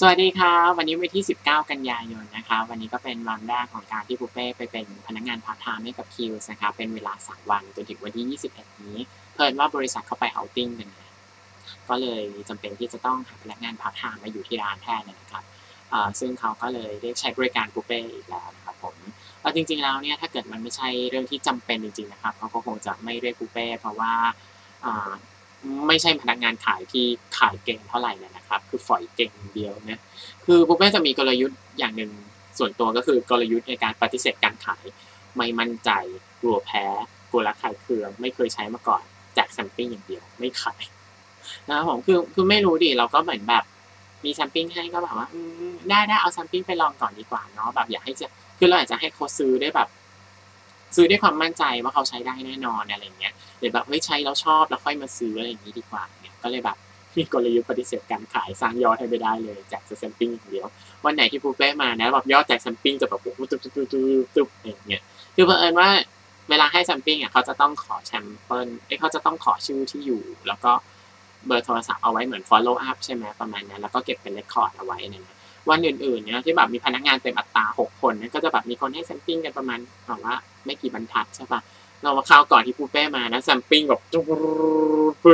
สวัสดีครับวันนี้วันที่ 19 กันยายนนะครับวันนี้ก็เป็นวันแรกของการที่ปุเป้ไปเป็นพนักงานพาร์ทไทม์ให้กับคิวส์นะครับเป็นเวลา 3 วันจนถึงวันที่ 21 นี้ เพิ่นว่าบริษัทเขาไปเอาติ้งกันนะก็เลยจำเป็นที่จะต้องหาพนักงานพาร์ทไทม์มาอยู่ที่ร้านแทนนะครับซึ่งเขาก็เลยได้ใช้บริการปุเป้อีกแล้วนะครับผมเอาจริงๆแล้วเนี่ยถ้าเกิดมันไม่ใช่เรื่องที่จำเป็นจริงๆนะครับเขาก็คงจะไม่เรียกปุเป้เพราะว่า ไม่ใช่พนักงานขายที่ขายเก่งเท่าไหร่นะครับ คือฝอยเก่งเดียวนะคือปุ๊กเป้จะมีกลยุทธ์อย่างหนึ่งส่วนตัวก็คือกลยุทธ์ในการปฏิเสธการขาย ไม่มั่นใจกลัวแพ้กลัวระคายเคืองไม่เคยใช้มาก่อนแจกแซมปิ้งอย่างเดียวไม่ขายนะครับผมคือคือไม่รู้ดิเราก็เหมือนแบบมีแซมปิ้งให้ก็แบบว่าได้ได้เอาแซมปิ้งไปลองก่อนดีกว่าเนาะแบบอยากให้จะคือเราอยากจะให้เขาซื้อได้แบบ ซื้อด้วยความมั่นใจว่าเขาใช้ได้แน่นอนอะไรเงี้ยหรือแบบเฮ้ยใช้แล้วชอบแล้วค่อยมาซื้ออะไรอย่างนี้ดีกว่าเนี่ยก็เลยแบบมีกลยุทธ์ปฏิเสธการขายสร้างยอดให้ไม่ได้เลยแจกแซมปิ้งอย่างเดียว วันไหนที่ปูเป้มานะแบบยอดแจกแซมปิ้งจะแบบตุ๊บตุ๊บตุ๊บตุ๊บตุ๊บอย่างเงี้ยคือเผอิญว่าเวลาให้แซมปิ้งอะเขาจะต้องขอแชมเปิลเอ้เขาจะต้องขอชื่อที่อยู่ แล้วก็เบอร์โทรศัพท์เอาไว้เหมือน follow up ใช่ไหมประมาณนั้นแล้วก็เก็บเป็นเรคคอร์ดเอาไว้นะ วันอื่นๆเนี่ยที่แบบมีพนักงานเต็มอัตราหกคนเนี่ยก็จะแบบมีคนให้แซมปิ้งกันประมาณแบบว่าไม่กี่บรรทัดใช่ปะเรามาข้าวก่อนที่ปูเป้มานะแซมปิ้งแบบจุ๊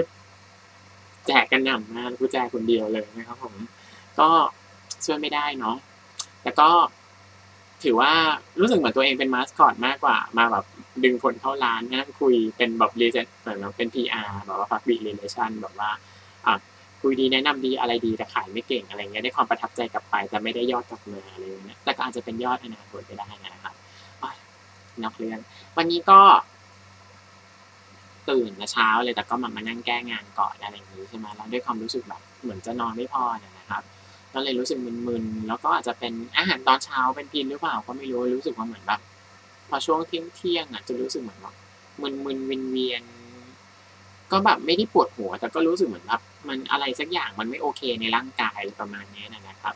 บแจกกันหนำนะกูแจกคนเดียวเลยนะครับผม ก็ช่วยไม่ได้เนาะแต่ก็ถือว่ารู้สึกเหมือนตัวเองเป็นมาสคอตมากกว่า มาแบบดึงคนเข้าร้านนั่งคุยเป็นแบบรีเจนเหมือนเป็น PR แบบว่าพักบีเรเลชั่นแบบว่าอะ คุยดีแนะนำดีอะไรดีแต่ขายไม่เก่งอะไรเงี้ยได้ความประทับใจกลับไป แต่ไม่ได้ยอดกลับมาอะไรเงี้ยแต่ก็อาจจะเป็นยอดอนาคตไปได้นะครับนอกเรื่อง วันนี้ก็ ตื่นเช้าเลยแต่ก็มามานั่งแก้งานก่อนอะไรอย่างนี้ใช่ไหมแล้วด้วยความรู้สึกแบบเหมือนจะนอนไม่พอเนี่ยนะครับก็เลยรู้สึกมึนๆแล้วก็อาจจะเป็นอาหารตอนเช้าเป็นพินหรือเปล่าก็ไม่รู้รู้สึกว่าเหมือนแบบพอช่วงเที่ยงเที่ยงอะจะรู้สึกเหมือนแบบมึนๆเวียนๆก็แบบไม่ได้ปวดหัว แต่ก็รู้สึกเหมือนแบบ มันอะไรสักอย่างมันไม่โอเคในร่างกายประมาณนี้นะครับ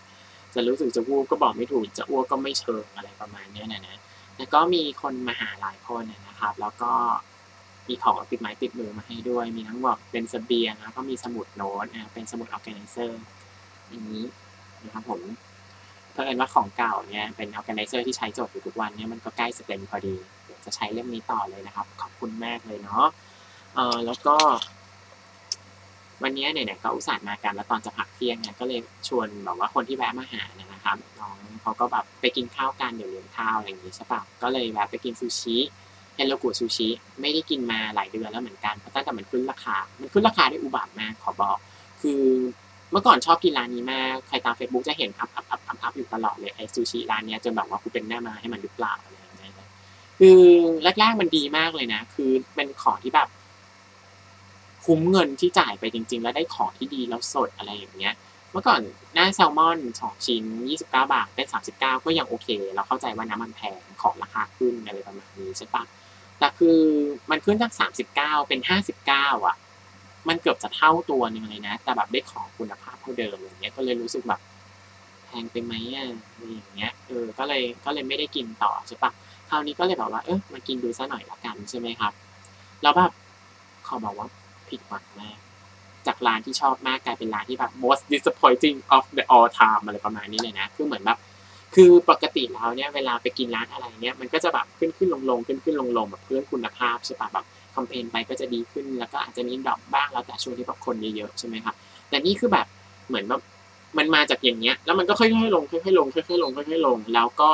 จะรู้สึกจะวูบก็บอกไม่ถูกจะอ้วกก็ไม่เชิงอะไรประมาณนี้นะนะแล้วก็มีคนมาหาหลายคนนะครับ แล้วก็มีของติดไม้ติดมือมาให้ด้วย มีทั้งบอกเป็นสเบียงแล้วก็มีสมุดโน้ตนะเป็นสมุดออแกไนเซอร์อย่างนี้นะครับผมเพราะเอิญว่าของเก่าเนี่ยเป็นออแกไนเซอร์ที่ใช้จบอยู่ทุกวันเนี่ยมันก็ใกล้จะเต็มพอดีเดี๋ยวจะใช้เล่มนี้ต่อเลยนะครับ ขอบคุณมากเลยเนาะเออแล้วก็ วันนี้เนี่ยก็อุตส่าห์มากันแล้วตอนจะพักเที่ยงเนี่ยก็เลยชวนแบบว่าคนที่แวะมาหาเนี่ยนะครับน้องเขาก็แบบไปกินข้าวกันเดี๋ยวเลี้ยงข้าวอะไรอย่างนี้ใช่ปะก็เลยแวะไปกินซูชิเฮลโลกุซูชิไม่ได้กินมาหลายเดือนแล้วเหมือนกันเพราะตั้งแต่มันขึ้นราคา มันขึ้นราคาได้อุบาทมากขอบอก คือเมื่อก่อนชอบกินร้านนี้มากใครตามเฟซบุ๊กจะเห็นอัพอัพอัพอัพอัพอยู่ตลอดเลยไอซูชิร้านนี้จนแบบว่ากูเป็นหน้ามาให้มันหรือเปล่าอะไรอย่างเงี้ยคือแรกๆมันดีมากเลยนะ คือเป็นของที่แบบ คุ้มเงินที่จ่ายไปจริง ๆ แล้วได้ของที่ดีแล้วสดอะไรอย่างเงี้ย เมื่อก่อนหน้าแซลมอนสองชิ้น 29 บาท เป็น 39 ก็ยังโอเค เราเข้าใจว่าน้ำมันแพงของราคาขึ้นอะไรประมาณนี้ใช่ปะแต่คือมันขึ้นจาก 39 เป็น 59 อะ มันเกือบจะเท่าตัวนึงเลยนะ แต่แบบได้ของคุณภาพเท่าเดิมอย่างเงี้ยก็เลยรู้สึกแบบแพงไปไหมอะอะไรอย่างเงี้ยเออก็เลยก็เลยไม่ได้กินต่อใช่ปะคราวนี้ก็เลยแบบว่าเออมากินดูซะหน่อยละกันใช่ไหมครับแล้วแบบขอบอกว่า ผิดหวังมาก จากร้านที่ชอบมากกลายเป็นร้านที่แบบ most disappointing of the all time อะไรประมาณนี้เลยนะคือเหมือนแบบคือปกติแล้วเนี่ยเวลาไปกินร้านอะไรเนี่ยมันก็จะแบบขึ้นขึ้นลงลงขึ้นขึ้นลงลงแบบเพื่อนคุณภาพใช่ปะแบบคอมเพนไปก็จะดีขึ้น แล้วก็อาจจะมีดรอปบ้างแล้วแต่ช่วงที่แบบคนเยอะๆใช่ไหมครับแต่นี่คือแบบเหมือนแบบมันมาจากอย่างเงี้ย แล้วมันก็ค่อยๆลงค่อยๆลงค่อยๆลงค่อยๆลง แล้วก็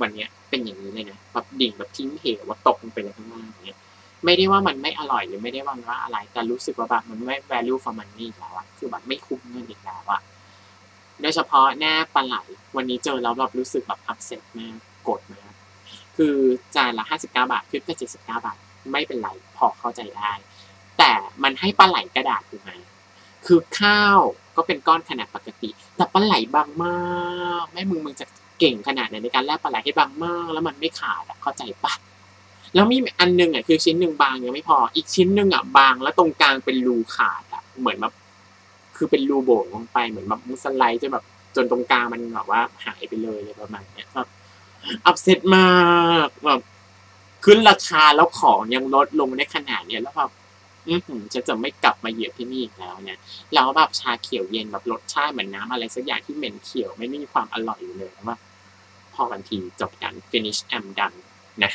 วันเนี้ยเป็นอย่างนี้เลยนะแบบดิ่งแบบทิ้งเหวว่าตกลงไปเลยข้างล่างอย่างเงี้ย ไม่ได้ว่ามันไม่อร่อยหรือไม่ได้ว่าว่าอะไร แต่รู้สึกว่าแบบมันไม่ value for money แล้วอะคือแบบไม่คุ้มเงินอีกแล้วอะโดยเฉพาะหน้าปลาไหลวันนี้เจอแล้วแบบรู้สึกแบบอับเซ็ตมากโกรธมากคือจานละห้าสิบเก้าบาทขึ้นเป็นเจ็ดสิบเก้าบาท ไม่เป็นไรพอเข้าใจได้ แต่มันให้ปลาไหลกระดาษถูกไหมคือข้าวก็เป็นก้อนขนาดปกติ แต่ปลาไหลบางมากแม่มึงมึงจะเก่งขนาดไหนในการแลกปลาไหลให้บางมาก แล้วมันไม่ขาดเข้าใจปะ แล้วมีอันนึงอะคือชิ้นหนึ่งบางยังไม่พอ อีกชิ้นหนึ่งอะบาง แล้วตรงกลางเป็นรูขาดอะเหมือนแบบคือเป็นรูโบ่งลงไปเหมือนแบบมุสไลด์จนแบบจนตรงกลางมันแบบว่าหายไปเลยเลยประมาณเนี้ยแบบอับเซตมากแบบขึ้นราคาแล้วของยังลดลงในขนาดเนี้ยแล้วแบบอือหือฉันจะไม่กลับมาเหยียบที่นี่อีกแล้วเนี่ยแล้วแบบชาเขียวเย็นแบบรสชาติเหมือนน้ำอะไรสักอย่างที่เหม็นเขียวไม่มีความอร่อยอยู่เลยว่าพอกันทีจบกัน finish am done นะ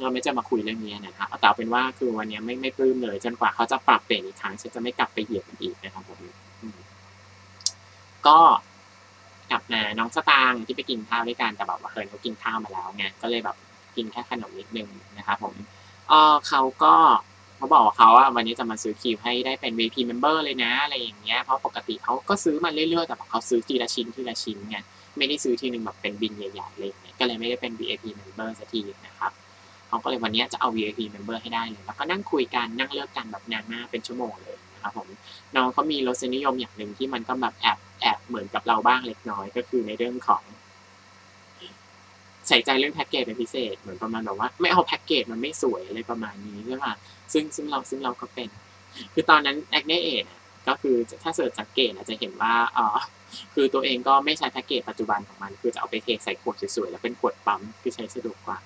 เราไม่จะมาคุยเรื่องนี้นะครับแต่เป็นว่าคือวันนี้ไม่ไม่ปลื้มเลย จนกว่าเขาจะปรับเปลี่ยนอีกครั้งฉันจะไม่กลับไปเหยียบมันอีกนะครับผมก็กลับมาน้องสตางที่ไปกินข้าวด้วยกันแต่แบบว่าเคยเขากินข้าวมาแล้วไงก็เลยแบบกินแค่ขนมนิดนึงนะครับผมเออเขาก็เขาบอกว่าเขาว่าวันนี้จะมาซื้อคิวให้ได้เป็น VP member เลยนะอะไรอย่างเงี้ยเพราะปกติเขาก็ซื้อมาเรื่อยๆแต่เขาซื้อทีละชิ้นทีละชิ้นไงไม่ได้ซื้อทีหนึ่งแบบเป็นบินใหญ่ๆเลยเนี่ยก็เลยไม่ได้เป็น VIP member สักทีนะครับ เขาก็เลยวันนี้จะเอา VIP member ให้ได้เลยแล้วก็นั่งคุยกันนั่งเลือกกันแบบนานมากเป็นชั่วโมงเลยนะครับผมน้องเขามีรสนิยมอย่างหนึ่งที่มันก็แบบแอบแอบเหมือนกับเราบ้างเล็กน้อย ก็คือในเรื่องของใส่ใจเรื่องแพ็กเกจเป็นพิเศษเหมือนประมาณแบบว่า ไม่เอาแพ็กเกจมันไม่สวยอะไรประมาณนี้ใช่ป่ะซึ่งซึ่งเราซึ่งเราก็เป็น คือตอนนั้นแอคเนเอทก็คือถ้าเสิร์ชสังเกตจะเห็นว่าอ๋อคือตัวเองก็ไม่ใช้แพ็กเกจปัจจุบันของมัน คือจะเอาไปเทใส่ขวดสวยๆแล้วเป็นขวดปั๊มคือใช้สะดวกกว่า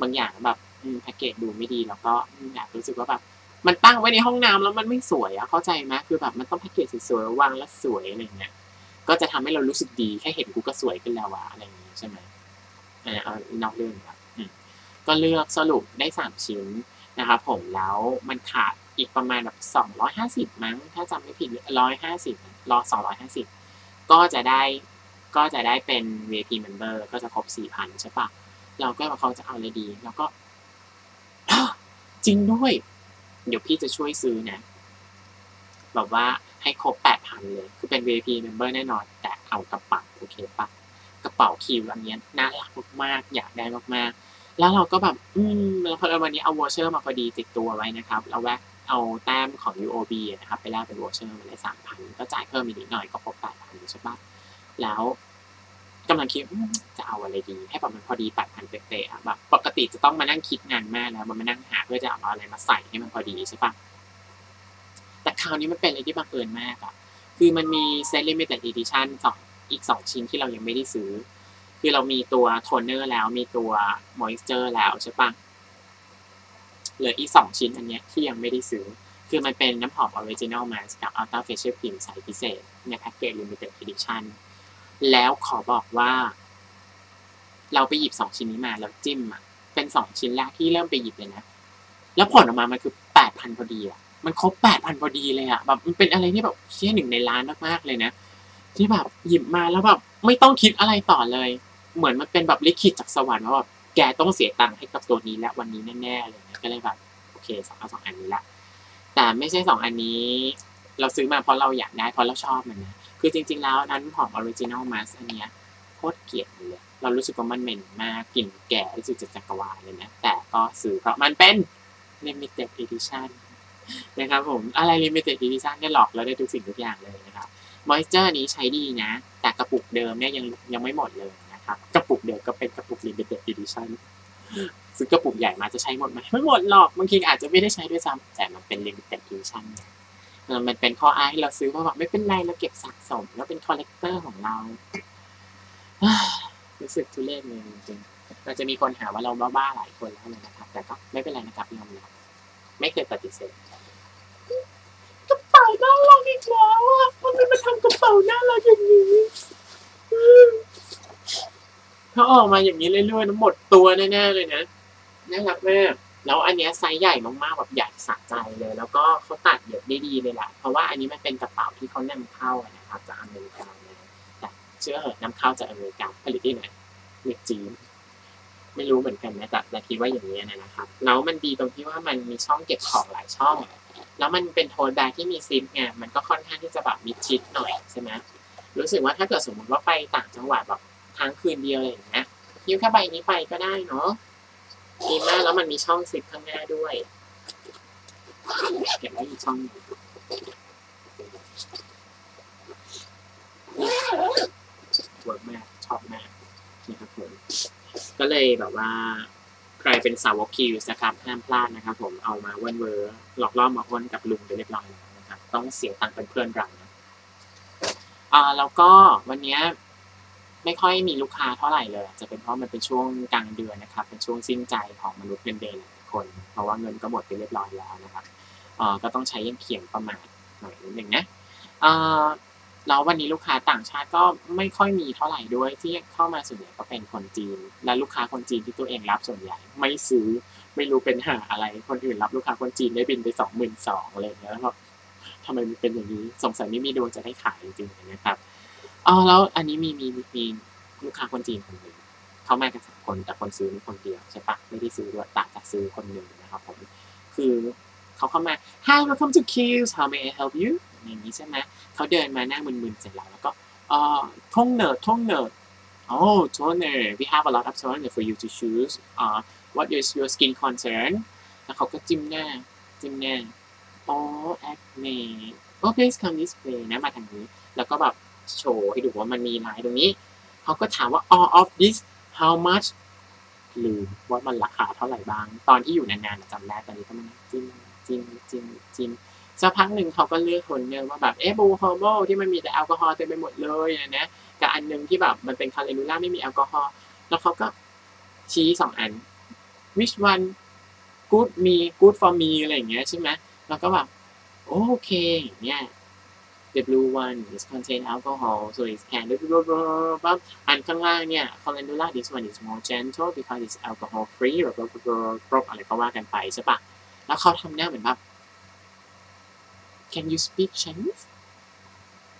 บางอย่างแบบ แพ็กเกจดูไม่ดีแล้วก็อยากรู้สึกว่าแบบมันตั้งไว้ในห้องน้ำแล้วมันไม่สวยอะเข้าใจไหมคือแบบมันต้องแพ็กเกจสวยๆวางแล้วสวยอะไรเงี้ยก็จะทำให้เรารู้สึกดีแค่เห็นกูก็สวยขึ้นแล้ววะอะไรอย่างนี้ใช่ไหมเอานอกเรื่องครับก็เลือกสรุปได้สามชิ้นนะครับผมแล้วมันขาดอีกประมาณแบบสองร้อยห้าสิบมั้ง ถ้าจำไม่ผิดร้อยห้าสิบรอสองร้อยห้าสิบก็จะได้ก็จะได้เป็น VIP member ก็จะครบสี่พันใช่ปะเราก็เขาจะเอาเลยดี แล้วก็ จริงด้วย เดี๋ยวพี่จะช่วยซื้อนะแบบว่าให้ครบแปดพันเลย คือเป็น VIP member แน่นอน แต่เอากระเป๋าโอเคปะกระเป๋าคิวอันนี้น่ารักมากๆอยากได้มากๆ แล้วเราก็แบบ อืมแล้วพอวันนี้เอาวอเชอร์มาพอดีติดตัวไว้นะครับเราแวะเอาแต้มของ UOB นะครับ ไปแลกเป็นวอเชอร์มาเลยสามพันก็จ่ายเพิ่มอีกนิดหน่อยก็ครบแปดพันใช่ปะแล้ว กำลังคิดจะเอาอะไรดี ให้แบบมันพอดีแปดพันเป๊ะๆแบบปกติจะต้องมานั่งคิดงานมากแล้วมันมานั่งหาเพื่อจะเอาอะไรมาใส่ให้มันพอดีใช่ปะแต่คราวนี้มันเป็นอะไรที่บังเอิญมากอะคือมันมีเซตลิมิเต็ดอีดิชั่นสองอีกสองชิ้นที่เรายังไม่ได้ซื้อ คือเรามีตัวโทนเนอร์แล้วมีตัวมอยส์เจอร์แล้วใช่ปะเหลืออีกสองชิ้นอันนี้ที่ยังไม่ได้ซื้อ คือมันเป็นน้ำหอมออริจินอลมาสกับอัลต้าเฟเชียลครีมใสพิเศษในแพ็กเกจลิมิเต็ดอีดิชั่น แล้วขอบอกว่า เราไปหยิบสองชิ้นนี้มาแล้วจิ้มอะเป็นสองชิ้นแรกที่เริ่มไปหยิบเลยนะแล้วผลออกมามันคือแปดพันพอดีอะมันครบแปดพันพอดีเลยอะแบบมันเป็นอะไรที่แบบเชี่ยหนึ่งในล้านมากๆเลยนะที่แบบหยิบมาแล้วแบบไม่ต้องคิดอะไรต่อเลย เหมือนมันเป็นแบบลิขิตจากสวรรค์ว่าแบบแกต้องเสียตังค์ให้กับตัวนี้และวันนี้แน่ๆเลยนะก็เลยแบบโอเคสองเอาสองอันนี้ละแต่ไม่ใช่สองอันนี้ เราซื้อมาเพราะเราอยากได้เพราะเราชอบมันนะ คือจริง ๆ แล้วนั้นหอมออริจินอลมาสอันเนี้ยโคตรเกลียดเลย เรารู้สึกว่ามันเหม็นมากกลิ่นแก่รู้สึกจะจักรวาลเลยนะ แต่ก็ซื้อเพราะมันเป็น limited edition นะครับผมอะไร limited edition เนี่ยหลอกเราได้ทุกสิ่งทุกอย่างเลยนะครับมอยเจอร์นี้ใช้ดีนะ แต่กระปุกเดิมเนี่ยยังยังไม่หมดเลยนะครับกระปุกเดิมก็เป็นกระปุก limited edition ซื้อกระปุกใหญ่มาจะใช้หมดไหมไม่หมดหรอกบางทีอาจจะไม่ได้ใช้ด้วยซ้ำแต่มันเป็น limited edition มันเป็นข้ออ้างที่เราซื้อเพราะแบบไม่เป็นไรเราเก็บสะสมแล้วเป็นคอลเลกเตอร์ของเรารู้สึกทุเรศเลยจริงๆเราจะมีคนหาว่าเราบ้าๆหลายคนแล้วนะครับ แต่ก็ไม่เป็นไรนะครับยอมรับไม่เคยปฏิเสธกระเป๋าน่ารักอีกแล้วอะมันไม่มาทำกระเป๋าน่ารักอย่างนี้เขาออกมาอย่างนี้เรื่อยๆน้ำหมดตัวแน่ๆเลยนะน่ารักมาก แล้วอันนี้ไซส์ใหญ่มากๆแบบใหญ่สะใจเลย แล้วก็เขาตัดเย็บได้ดีเลยแหละเพราะว่าอันนี้มันเป็นกระเป๋าที่เขานำเข้านะครับจากอเมริกาเลยแต่เชื่อนำเข้าจากอเมริกาผลิตที่ไหนเม็กจีนไม่รู้เหมือนกันนะแต่แต่คิดว่าอย่างนี้นะครับแล้วมันดีตรงที่ว่ามันมีช่องเก็บของหลายช่อง แล้วมันเป็นโทนแบกที่มีซิปไงมันก็ค่อนข้างที่จะแบบมิดชิดหน่อยใช่ไหมรู้สึกว่าถ้าเกิดสมมติว่าไปต่างจังหวัดแบบค้างคืนเดียวอะไรอย่างเงี้ยยิ้วแค่ใบนี้ไปก็ได้เนาะ ดีมากแล้วมันมีช่องซิปข้างหน้าด้วยเก็บไว้อีกช่องนึงเวิร์กมากชอบมากนะครับผมก็เลยแบบว่า ใครเป็นสาวกคิวนะครับห้ามพลาดนะครับ ผมเอามาวันเวอร์หลอกล่อมาอ้วนกับลุงไปเรียบร้อยแล้วนะครับ ต้องเสียตังค์เป็นเพื่อนเรานะอ่าแล้วก็วันนี้ ไม่ค่อยมีลูกค้าเท่าไหร่เลย จะเป็นเพราะมันเป็นช่วงกลางเดือนนะครับ เป็นช่วงสิ้นใจของมนุษย์เงินเดือนหลายคน เพราะว่าเงินก็หมดไปเรียบร้อยแล้วนะครับอ่าก็ต้องใช้ยังเขียงประมาณหน่อยนิดนึงนะอ่าแล้ววันนี้ลูกค้าต่างชาติก็ไม่ค่อยมีเท่าไหร่ด้วยที่เข้ามาส่วนใหญ่ก็เป็นคนจีน และลูกค้าคนจีนที่ตัวเองรับส่วนใหญ่ไม่ซื้อไม่รู้เป็นหาอะไรคนอื่นรับลูกค้าคนจีนได้บินไปสองหมื่นสองอะไรอย่างเงี้ยแล้วทำไมมันเป็นอย่างนี้สงสัยไม่มีดวงจะได้ขายจริงๆนะครับ อ๋อแล้วอันนี้มีมีมีลูกค้าคนจีนคนหนึ่งเขามากันสองคนแต่คนซื้อคนเดียวใช่ปะไม่ได้ซื้อด้วยต่างจากซื้อคนหนึ่งนะครับผมคือเขาเข้ามา Hi welcome to Kills how may I help you อย่างนี้ใช่ไหมเขาเดินมานั่งมึนๆเสร็จแล้วแล้วก็อ่อท่องเนิร์ดท่องเนิร์ด oh toner we have a lot of toner for you to choose uh what is your skin concern แล้วเขาก็จิ้มหน้าจิ้มหน้า oh acne oh please come this way นะมาทางนี้ แล้วก็แบบ โชว์ให้ดูว่ามันมีลายตรงนี้ เขาก็ถามว่า all of this how much ลืมว่ามันราคาเท่าไหร่บ้าง ตอนที่อยู่นานๆจำได้ตอนนี้ก็มันจิ้มจิ้มจิ้มจิ้มสักพักหนึ่งเขาก็เลือกคนเนี่ยว่าแบบเอบูฮอร์โมที่มันมีแต่แอลกอฮอล์เต็มไปหมดเลยนะกับอันนึงที่แบบมันเป็นคาเลนูล่าไม่มีแอลกอฮอล์แล้วเขาก็ชี้สองอัน which one good me good for me อะไรอย่างเงี้ยใช่ไหมแล้วก็แบบโอเคอย่างเงี้ย the blue one is contain alcohol so it can ปั๊บอันข้างล่างเนี่ย calendula this one is more gentle because it's alcohol free หรือปั๊บอะไรก็ว่ากันไปใช่ปะแล้วเขาทำหน้าเหมือนแบบ can you speak Chinese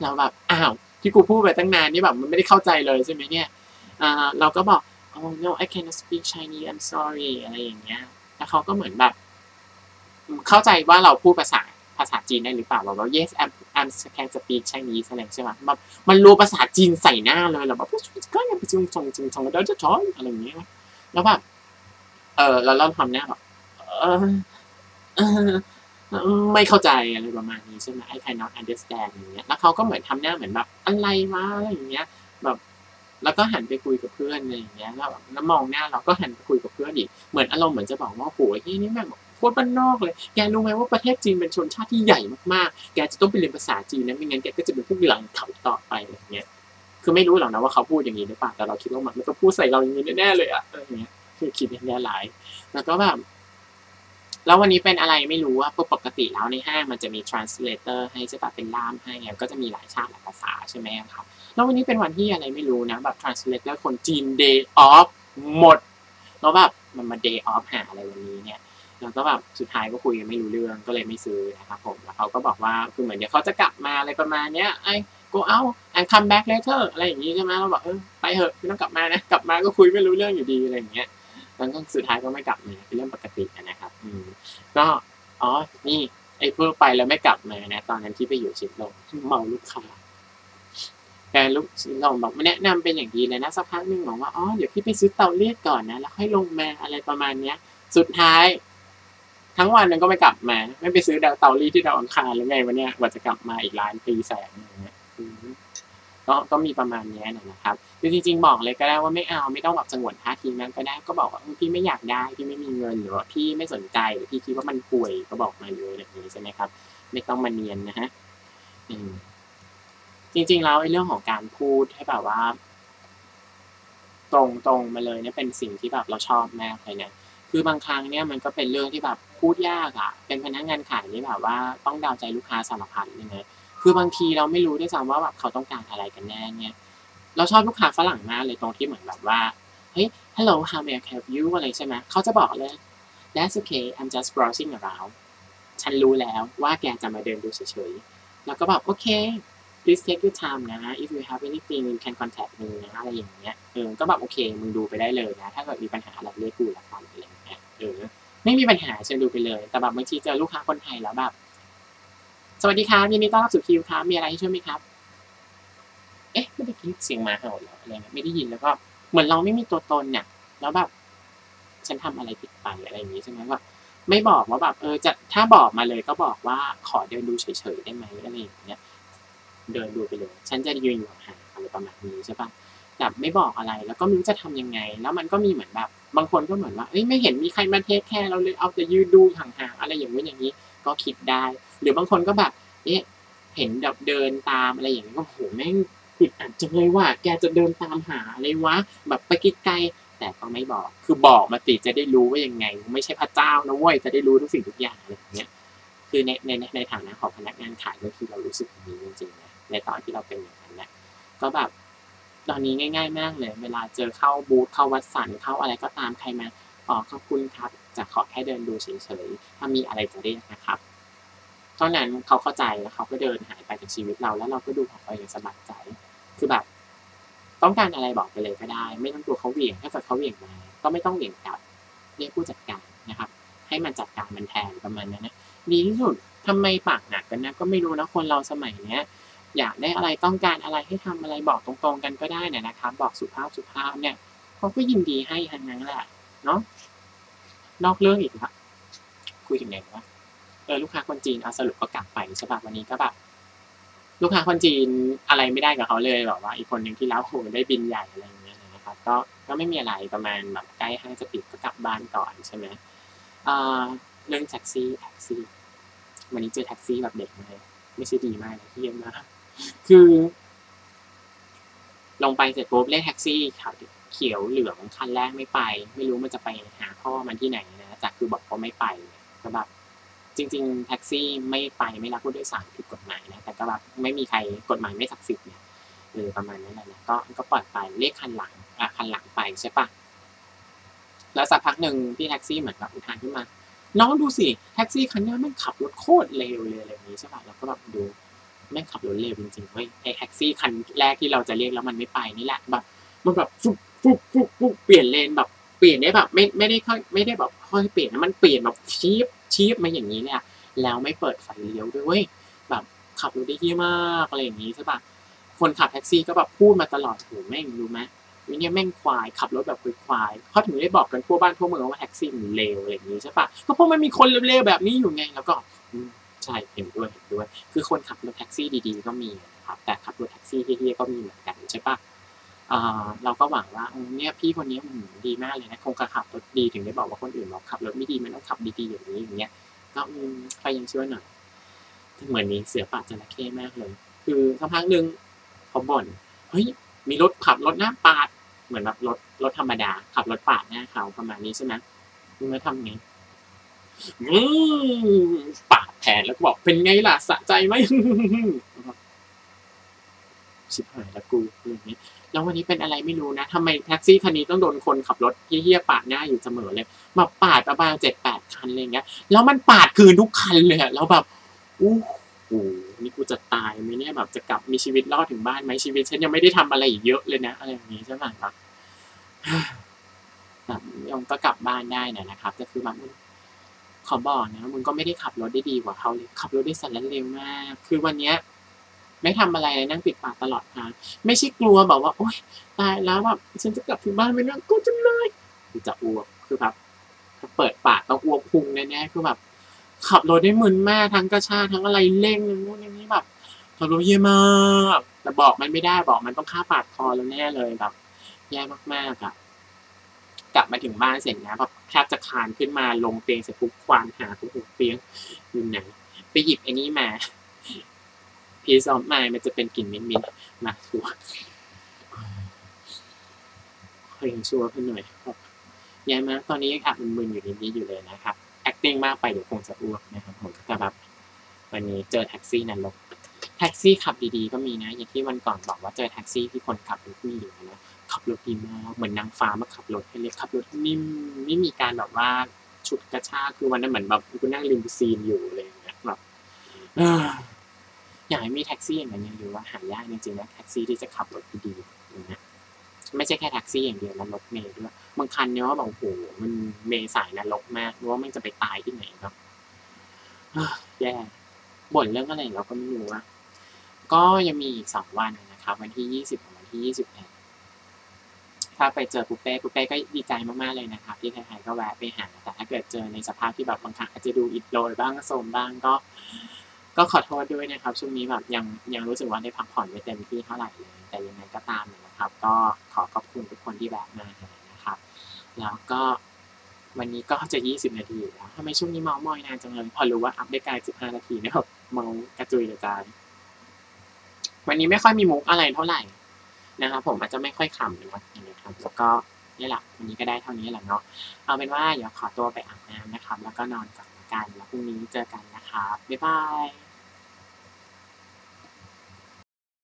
เราแบบอ้าวที่กูพูดไปตั้งนานนี่แบบมันไม่ได้เข้าใจเลยใช่ไหมเนี่ยเราก็บอก oh no I cannot speak Chinese I'm sorry อะไรอย่างเงี้ยแล้วเขาก็เหมือนแบบ เข้าใจว่าเราพูดภาษา ภาษาจีนได้หรือเปล่าเราบอก yes I'm I'm can speak Chinese อะไรใช่ไหมแบบมันรู้ภาษาจีนใส่หน้าเลยเราแบบก็ยังไปจงจงจงจงแล้วจะช้อนอะไรอย่างเงี้ยแล้วแบบเออแล้วเราทำหน้าแบบเออไม่เข้าใจอะไรประมาณนี้ใช่ไหม I cannot understand อย่างเงี้ยแล้วเขาก็เหมือนทำหน้าเหมือนแบบอะไรวะอะไรอย่างเงี้ยแบบแล้วก็หันไปคุยกับเพื่อนอะไรอย่างเงี้ยแล้วแล้วมองหน้าเราก็หันไปคุยกับเพื่อนอีกเหมือนอารมณ์เหมือนจะบอกว่าโหที่นี่แม่งโค ตรบ้านนอกเลย แกรู้ไหมว่าประเทศจีนเป็นชนชาติที่ใหญ่มากๆ แกจะต้องไปเรียนภาษาจีนนะไม่งั้นแกก็จะเป็นพวกหลังเขาต่อไปอะไรเงี้ย คือไม่รู้หรอกนะว่าเขาพูดอย่างนี้หรือเปล่า แต่เราคิดว่ามันก็พูดใส่เราอย่างนี้แน่เลยอะอะไรเงี้ย คือคิดแย่หลาย แล้วก็แบบแล้ววันนี้เป็นอะไรไม่รู้ว่าปกติแล้วในห้างมันจะมี translator ให้ใช่ปะเป็นล่ามให้ก็จะมีหลายชาติหลายภาษาใช่ไหมครับ แล้ววันนี้เป็นวันที่อะไรไม่รู้นะแบบ translator คนจีน day off หมด แล้วแบบมันมา day off หาอะไรวันนี้เนี่ย แล้วก็แบบสุดท้ายก็คุยกันไม่รู้เรื่องก็เลยไม่ซื้อนะครับผมแล้วเขาก็บอกว่าคือเหมือนเดี๋ยวเขาจะกลับมาอะไรประมาณเนี้ยไอ้ go out and come back later อะไรอย่างนี้ใช่ไหมเราบอกเออไปเถอะไม่ต้องกลับมานะกลับมาก็คุยไม่รู้เรื่องอยู่ดีอะไรอย่างเงี้ยแล้วก็สุดท้ายก็ไม่กลับมาเป็นเรื่องปกตินะครับ อืมก็อ๋อนี่ไอ้พวกไปแล้วไม่กลับมานะ ตอนนั้นที่ไปอยู่ชิดลงเมาลูกค้าแต่ลูกชิดลงบอกแนะนำเป็นอย่างดีเลยนะสักพักหนึ่งบอกว่าอ๋อเดี๋ยวพี่ไปซื้อเตาเรียกก่อนนะแล้วค่อยลงมาอะไรประมาณเนี้ย สุดท้าย ทั้งวันนั้นก็ไม่กลับมา ไม่ไปซื้อเตารีที่ดาวอังคารหรือไงวะเนี่ยกว่าจะกลับมาอีกล้านปีแสงอย่างเงี้ยก็ก็มีประมาณนี้นะครับคือจริงๆบอกเลยก็ได้ว่าไม่เอาไม่ต้องแบบสงวนท่าทีนั้นก็ได้ก็บอกว่าพี่ไม่อยากได้พี่ไม่มีเงินหรือว่าพี่ไม่สนใจหรือพี่คิดว่ามันป่วยก็บอกมาเลยแบบนี้ใช่ไหมครับ ไม่ต้องมาเนียนนะฮะจริงๆแล้วไอ้เรื่องของการพูดให้แบบว่า ตรงตรงมาเลยเนี่ยเป็นสิ่งที่แบบเราชอบมากเลยเนี่ยคือบางครั้งเนี่ยมันก็เป็นเรื่องที่แบบ พูดยากอะ เป็นพนักงานขายนี่แบบว่าต้องดาวใจลูกค้าสารพัดเลยนะคือบางทีเราไม่รู้ด้วยซ้ำว่าแบบเขาต้องการอะไรกันแน่เนี่ยเราชอบลูกค้าฝรั่งมากเลยตรงที่เหมือนแบบว่าเฮ้ย hello how may I help you อะไรใช่ไหมเขาจะบอกเลย that's okay I'm just browsing around ฉันรู้แล้วว่าแกจะมาเดินดูเฉยๆ แล้วก็บอกโอเค please take your time นะ if you have anything you can contact me นะอะไรอย่างเงี้ย เออ ก็แบบโอเค มึงดูไปได้เลยนะ ถ้าเกิดมีปัญหาอะไรเรียกกูละกันอะไรอย่างเงี้ย เออ ไม่มีปัญหาเชิญดูไปเลย แต่แบบบางทีเจอลูกค้าคนไทยแล้วแบบ สวัสดีครับยินดีต้อนรับสู่คิวครับมีอะไรให้ช่วยไหมครับ เอ๊ะไม่ได้ยินเสียงมาเห่าอะไรเงี้ยไม่ได้ยินแล้วก็เหมือนเราไม่มีตัวตนเนี่ยแล้วแบบฉันทำอะไรผิดไปอะไรอย่างนี้ใช่ไหมว่าไม่บอกว่าแบบเออจะถ้าบอกมาเลยก็บอกว่าขอเดินดูเฉยๆได้ไหมอะไรอย่างเงี้ยเดินดูไปเลย ฉันจะยืนอยู่ห่างอะไรประมาณนี้ใช่ปะ แบบไม่บอกอะไร แล้วก็ไม่รู้จะทำยังไง แล้วมันก็มีเหมือนแบบ บางคนก็เหมือนว่าเอ้ยไม่เห็นมีใครมาเทคแค่เราเลยเอาแต่ยืนดูห่างๆอะไรอย่างนี้อย่างนี้ ก็คิดได้ หรือบางคนก็แบบเอ๊ะเห็นแบบเดินตามอะไรอย่างนี้ก็โหแม่งผิดอัดจังเลยว่า แกจะเดินตามหาอะไรวะแบบไปไกลๆแต่ก็ไม่บอก คือบอกมาติจะได้รู้ว่ายังไง ไม่ใช่พระเจ้านะเว้ยจะได้รู้ทุกสิ่งทุกอย่างอะไรอย่างเงี้ยคือในในในฐานะของพนักงานขายก็คือเรารู้สึกอย่างนี้จริงๆนะในตอนที่เราเป็นอย่างนั้นนะก็แบบ ตอนนี้ง่าย ๆ มากเลย เวลาเจอเข้าบูธเข้าวัดสันเข้าอะไรก็ตามใครมาอ๋อขอบคุณครับ จะขอแค่เดินดูเฉยๆถ้ามีอะไรจะเรียกนะครับเท่านั้นเขาเข้าใจแล้วเขาก็เดินหายไปจากชีวิตเราแล้วเราก็ดูของเราอย่างสบายใจ คือแบบ ต้องการอะไรบอกไปเลยก็ได้ ไม่ต้องกลัวเขาเหวี่ยงถ้าเกิดเขาเหวี่ยงมา ก็ไม่ต้องเหวี่ยงกลับเรียกผู้จัดการนะครับ ให้มันจัดการมันแทนประมาณนั้นนะดีที่สุดทำไมปากหนักกันนะก็ไม่รู้นะคนเราสมัยเนี้ย อยากได้อะไรต้องการอะไรให้ทำอะไรบอกตรงๆกันก็ได้เนะนะครับ บอกสุภาพสุภาพเนี่ยเขาก็ยินดีให้ทั้งนั้นแหละเนาะนอกเรื่องอีกละคุยถึงไหนวะเออลูกค้าคนจีนเอาสรุปก็กลับไปใช่ปะวันนี้ก็แบบลูกค้าคนจีนอะไรไม่ได้กับเขาเลยแบบว่าอีกคนหนึ่งที่แล้วโหได้บินใหญ่อะไรอย่างเงี้ยนะครับก็ก็ไม่มีอะไรประมาณแบบใกล้ห้างจะปิดก็กลับบ้านก่อนใช่ไหมเรื่องแท็กซี่แท็กซี่วันนี้เจอแท็กซี่แบบเด็กเลยไม่ใช่ดีมากเลยเยี่ยมมาก คือ ลงไปเสร็จปุ๊บเรียกแท็กซี่ขาวเขียวเหลืองคันแรกไม่ไป ไม่รู้มันจะไปหาพ่อมันที่ไหนนะจากคือบอกว่าไม่ไปก็แบบจริง ๆ แท็กซี่ไม่ไปไม่รับผู้โดยสารผิดกฎหมายนะแต่ก็แบบไม่มีใครกฎหมายไม่ศักดิ์สิทธิ์เนี่ยเออประมาณนั้นแหละก็ก็ปล่อยไปเรียกคันหลังอะคันหลังไปใช่ปะแล้วสักพักหนึ่งพี่แท็กซี่เหมือนแบบอุทานขึ้นมา น้องดูสิแท็กซี่คันนี้แม่งขับรถโคตรเร็วเลยอะไรอย่างนี้ใช่ปะเราก็แบบดู แม่ขับรถเร็วจริงๆเว้ยไอแท็กซี่คันแรกที่เราจะเรียกแล้วมันไม่ไปนี่แหละแบบมันแบบฟุบฟุบฟุบฟุบเปลี่ยนเลนแบบเปลี่ยนได้แบบไม่ไม่ได้ค่อยไม่ได้แบบค่อยเปลี่ยนนะมันเปลี่ยนแบบชีพชีพมาอย่างนี้เนี่ยแล้วไม่เปิดไฟเลี้ยวด้วยเว้ยแบบขับรถได้ที่มากอะไรอย่างนี้ใช่ปะคนขับแท็กซี่ก็แบบพูดมาตลอดโหแม่งรู้ไหมวิเนี่ยแม่งควายขับรถแบบควายเขาถึงได้บอกกันทั่วบ้านทั่วเมืองว่าแท็กซี่มันเลวอะไรอย่างนี้ใช่ปะก็เพราะมันมีคนเลวๆแบบนี้อยู่ไงแล้วก็ ใช่เห็นด้วยเห็นด้วย คือคนขับรถแท็กซี่ดีๆ ก็มีนะครับแต่ขับรถแท็กซี่ที่ที่ก็มีเหมือนกันใช่ปะเราก็หวังว่าเนี่ยพี่คนนี้ดีมากเลยนะคงจะขับรถดีถึงได้บอกว่าคนอื่นบอกขับรถไม่ดีมันต้องขับดีๆอย่างนี้อย่างเงี้ยก็ใครยังช่วยหน่อยเหมือนมีเสือป่าจระเข้มากเลย คือสักพักหนึ่งเขาบ่นเฮ้ยมีรถขับรถหน้าปาด เหมือนแบบรถรถธรรมดา ขับรถปาดหน้าเขาประมาณนี้ใช่ไหมมึงจะทำไงอืมปาด แทนแล้วก็บอกเป็นไงล่ะสะใจไหมชิบหายแล้วกูอย่างนี้แล้ววันนี้เป็นอะไรไม่รู้นะทำไมแท็กซี่คันนี้ต้องโดนคนขับรถเฮี้ยปาดหน้าอยู่เสมอเลย มาปาดประมาณเจ็ดแปดคันอะไรเงี้ย แล้วมันปาดคืนทุกคันเลยอะแล้วแบบอู้หูนี่กูจะตายไหมเนี่ยแบบจะกลับมีชีวิตรอดถึงบ้านไหมชีวิตฉันยังไม่ได้ทำอะไรอีกเยอะเลยนะ อะไรอย่างนี้ใช่ไหมครับแบบยงก็กลับบ้านได้นะครับ ก็คือแบบ ขอบอกนะมึงก็ไม่ได้ขับรถได้ดีกว่าเขาเลยขับรถได้สั่นเร็วมาก คือวันเนี้ยไม่ทำอะไรเลยนั่งปิดปากตลอดทางไม่ใช่กลัวแบบว่า โอ๊ยตายแล้วแบบฉันจะกลับถึงบ้านไม่ได้กูจะเลยจะอ้วกคือแบบเปิดปากต้องอ้วกพุงแน่ๆคือแบบ ขับรถได้มึนมากทั้งกระชากทั้งอะไรเร่งนู่นนี่แบบขับรถเยี่ยมาก แต่บอกมันไม่ได้บอกมันต้องฆ่าปาดคอแล้วแน่เลยแบบแย่มากๆอะ กลับมาถึงบ้านเสร็จนะแบบ แทบจะคานขึ้นมาลงเตียงเสร็จปุ๊บควานหาทุกเตียงอยู่ไหนไปหยิบไอ้นี้มาพีซอมไมมันจะเป็นกลิ่นมิ้นๆมาตัวเฮ้ยชัวร์ขึ้นหน่อยครับย้ายมาตอนนี้ยังอับมึนๆอยู่นิดๆอยู่เลยนะครับ acting มากไปเดี๋ยวคงจะอ้วกนะครับผมแต่แบบวันนี้เจอแท็กซี่นั่นลก แท็กซี่ขับดีๆก็มีนะ อย่างที่วันก่อนบอกว่าเจอแท็กซี่ที่คนขับเป็นผู้หญิงนะขับรถดีมากเหมือนนางฟ้ามาขับรถให้เลยขับรถนิ่มไม่มีการแบบว่าฉุดกระชากคือวันนั้นเหมือนแบบกูนั่งลิมซีนอยู่เลยนะแบบอยากให้มีแท็กซี่อย่างนั้นอยู่ว่าหายากจริงๆนะแท็กซี่ที่จะขับรถดีๆอย่างเงี้ยไม่ใช่แค่แท็กซี่อย่างเดียวแล้วรถเมล์ด้วยบางคันเนี่ยว่าบอกโอ้โหมันเมย์สายนรกมากว่ามันจะไปตายที่ไหนเนาะแย่บ่นเรื่องอะไรเราก็ไม่รู้ว่า ก็ยังมีอีกสองวันนะครับ วันที่ยี่สิบวันที่ยี่สิบเอ็ดถ้าไปเจอปุ๊เป้ปุ๊เป้ก็ดีใจมากๆเลยนะครับ ที่ใครๆก็แวะไปหา แต่ถ้าเกิดเจอในสภาพที่แบบบางครั้งอาจจะดูอิดโรยบ้างโสมบ้างก็ ก็ขอโทษด้วยนะครับ ช่วงนี้แบบยังยังรู้สึกว่าได้พักผ่อนไม่เต็มที่เท่าไหร่เลยแต่ยังไงก็ตามนะครับ ก็ขอขอบคุณทุกคนที่แวะมานะครับ แล้วก็วันนี้ก็จะยี่สิบนาทีแล้วทำไมช่วงนี้เมามอยนานจังเลยพอรู้ว่าอัพได้กลสิบห้านาทีเนี่ยแบเมากระจุยกระจาย วันนี้ไม่ค่อยมีมุกอะไรเท่าไหร่นะครับผมอาจจะไม่ค่อยขำนะนะครับแล้วก็นี่แหละวันนี้ก็ได้เท่านี้แหละเนาะเอาเป็นว่าเดี๋ยวขอตัวไปอาบน้ำนะครับ แล้วก็นอนก่อนกันแล้วพรุ่งนี้เจอกันนะครับบ๊ายบาย